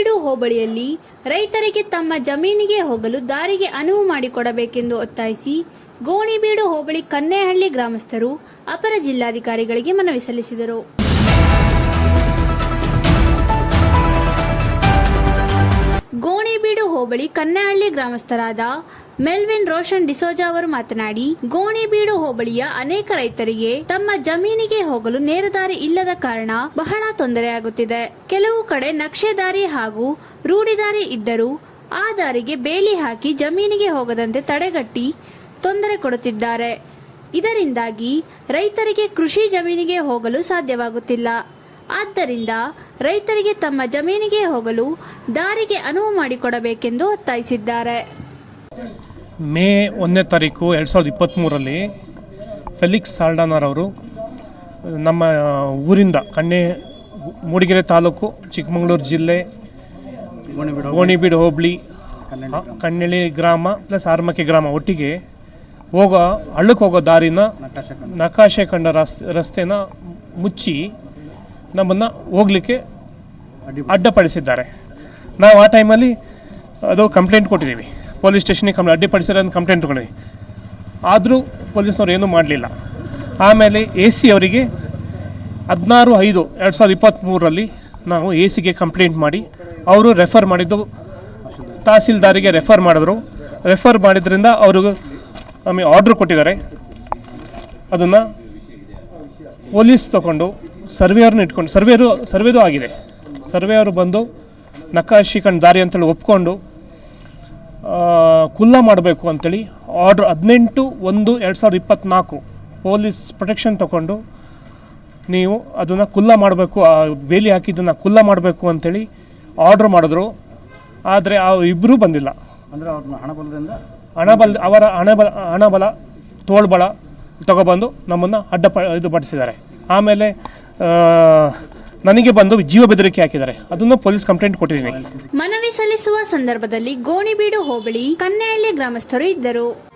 ಗೋಣಿಬೀಡು ಹೋಬಳಿಯಲ್ಲಿ ರೈತರಿಗೆ ತಮ್ಮ ಜಮೀನಿಗೆ ಹೋಗಲು ದಾರಿಗೆ ಅನುವು ಮಾಡಿಕೊಡಬೇಕೆಂದು ಒತ್ತಾಯಿಸಿ ಗೋಣಿಬೀಡು ಹೋಬಳಿ ಕನ್ನೇಹಳ್ಳಿ ಗ್ರಾಮಸ್ಥರು ಅಪರ ಜಿಲ್ಲಾಧಿಕಾರಿಗಳಿಗೆ ಮನವಿ ಸಲ್ಲಿಸಿದರು. ಹೋಬಳಿ ಕನ್ನಹಳ್ಳಿ ಗ್ರಾಮಸ್ಥರಾದ ಮೆಲ್ವಿನ್ ರೋಷನ್ ಡಿಸೋಜಾ ಅವರು ಮಾತನಾಡಿ, ಗೋಣಿಬೀಡು ಹೋಬಳಿಯ ಅನೇಕ ರೈತರಿಗೆ ತಮ್ಮ ಜಮೀನಿಗೆ ಹೋಗಲು ನೇರ ದಾರಿ ಇಲ್ಲದ ಕಾರಣ ಬಹಳ ತೊಂದರೆಯಾಗುತ್ತಿದೆ ಕೆಲವು ಕಡೆ ನಕ್ಷೆ ದಾರಿ ಹಾಗೂ ರೂಢಿದಾರಿ ಇದ್ದರೂ ಆ ದಾರಿಗೆ ಬೇಲಿ ಹಾಕಿ ಜಮೀನಿಗೆ ಹೋಗದಂತೆ ತಡೆಗಟ್ಟಿ ತೊಂದರೆ ಕೊಡುತ್ತಿದ್ದಾರೆ. ಇದರಿಂದಾಗಿ ರೈತರಿಗೆ ಕೃಷಿ ಜಮೀನಿಗೆ ಹೋಗಲು ಸಾಧ್ಯವಾಗುತ್ತಿಲ್ಲ. ಆದ್ದರಿಂದ ರೈತರಿಗೆ ತಮ್ಮ ಜಮೀನಿಗೆ ಹೋಗಲು ದಾರಿಗೆ ಅನುವು ಮಾಡಿಕೊಡಬೇಕೆಂದು ಒತ್ತಾಯಿಸಿದ್ದಾರೆ. ಮೇ ಒಂದನೇ ತಾರೀಕು ಎರಡು ಸಾವಿರದ ಇಪ್ಪತ್ತ್ಮೂರರಲ್ಲಿ ಫೆಲಿಕ್ಸ್ ಸಾಲ್ಡಾನರ್ ಅವರು ನಮ್ಮ ಊರಿಂದ ಕಣ್ಣೆ ಮೂಡಿಗೆರೆ ತಾಲೂಕು ಚಿಕ್ಕಮಗಳೂರು ಜಿಲ್ಲೆ ಗೋಣಿಬೀಡು ಹೋಬಳಿ ಕಣ್ಣಳ್ಳಿ ಗ್ರಾಮ. ಪ್ಲಸ್ ಆರ್ಮಕ್ಕೆ ಗ್ರಾಮ ಒಟ್ಟಿಗೆ ಹೋಗೋ ಹಳ್ಳಕ್ಕೆ ಹೋಗೋ ದಾರಿನ ನಕಾಶೆ ಕಂಡ ರಸ್- ರಸ್ತೆನ ಮುಚ್ಚಿ ನಮ್ಮನ್ನು ಹೋಗ್ಲಿಕ್ಕೆ ಅಡ್ಡಪಡಿಸಿದ್ದಾರೆ. ನಾವು ಆ ಟೈಮಲ್ಲಿ ಅದು ಕಂಪ್ಲೇಂಟ್ ಕೊಟ್ಟಿದ್ದೀವಿ. ಪೊಲೀಸ್ ಸ್ಟೇಷನಿಗೆ ಕಂಪ್ಲೇಂಟ್ ಅಡ್ಡಿಪಡಿಸಿರೋ ಕಂಪ್ಲೇಂಟ್ ತೊಗೊಂಡಿದ್ವಿ ಆದರೂ ಪೊಲೀಸ್ನವ್ರು ಏನೂ ಮಾಡಲಿಲ್ಲ. ಆಮೇಲೆ ಎ ಸಿ ಅವರಿಗೆ ಹದಿನಾರು ಐದು ಎರಡು ಸಾವಿರದ ಇಪ್ಪತ್ತ್ಮೂರರಲ್ಲಿ ನಾವು ಎ ಸಿಗೆ ಕಂಪ್ಲೇಂಟ್ ಮಾಡಿ ಅವರು ರೆಫರ್ ಮಾಡಿದ್ದು ತಹಸೀಲ್ದಾರಿಗೆ ರೆಫರ್ ಮಾಡಿದ್ರು. ರೆಫರ್ ಮಾಡಿದ್ರಿಂದ ಅವರು ನಮಗೆ ಆರ್ಡ್ರ್ ಕೊಟ್ಟಿದ್ದಾರೆ. ಅದನ್ನು ಪೊಲೀಸ್ ತಗೊಂಡು ಸರ್ವೇಯರ್ನ ಇಟ್ಕೊಂಡು ಸರ್ವೇರು ಸರ್ವೇದು ಆಗಿದೆ. ಸರ್ವೇಯರು ಬಂದು ನಕಾಶಿ ಕಂಡು ದಾರಿ ಅಂತೇಳಿ ಒಪ್ಕೊಂಡು ಕುಲ್ಲ ಮಾಡಬೇಕು ಅಂತೇಳಿ ಆರ್ಡ್ರ್ ಹದಿನೆಂಟು ಒಂದು ಎರಡು ಸಾವಿರದ ಇಪ್ಪತ್ತ್ನಾಲ್ಕು ಪೊಲೀಸ್ ಪ್ರೊಟೆಕ್ಷನ್ ತಗೊಂಡು ನೀವು ಅದನ್ನು ಕುಲ್ಲ ಮಾಡಬೇಕು ಆ ಬೇಲಿ ಹಾಕಿದ್ದನ್ನು ಕುಲ್ಲ ಮಾಡಬೇಕು ಅಂತೇಳಿ ಆರ್ಡ್ರ್ ಮಾಡಿದ್ರು. ಆದರೆ ಆ ಇಬ್ಬರೂ ಬಂದಿಲ್ಲ. ಅಂದರೆ ಅವ್ರನ್ನ ಹಣಬಲದಿಂದ ಹಣಬಲ ಅವರ ಹಣಬಲ ಹಣಬಲ ತೋಳ್ಬಲ ತಗೊಬಂದು ನಮ್ಮನ್ನು ಅಡ್ಡ ಪ ಇದು ಪಡಿಸಿದ್ದಾರೆ. ಆಮೇಲೆ ನನಗೆ ಬಂದು ಜೀವ ಬೆದರಿಕೆ ಹಾಕಿದ್ದಾರೆ. ಅದನ್ನು ಪೊಲೀಸ್ ಕಂಪ್ಲೇಂಟ್ ಕೊಟ್ಟಿದ್ದೀನಿ. ಮನವಿ ಸಲ್ಲಿಸುವ ಸಂದರ್ಭದಲ್ಲಿ ಗೋಣಿಬೀಡು ಹೋಬಳಿ ಕನ್ನೆಹಳ್ಳಿ ಗ್ರಾಮಸ್ಥರು ಇದ್ದರು.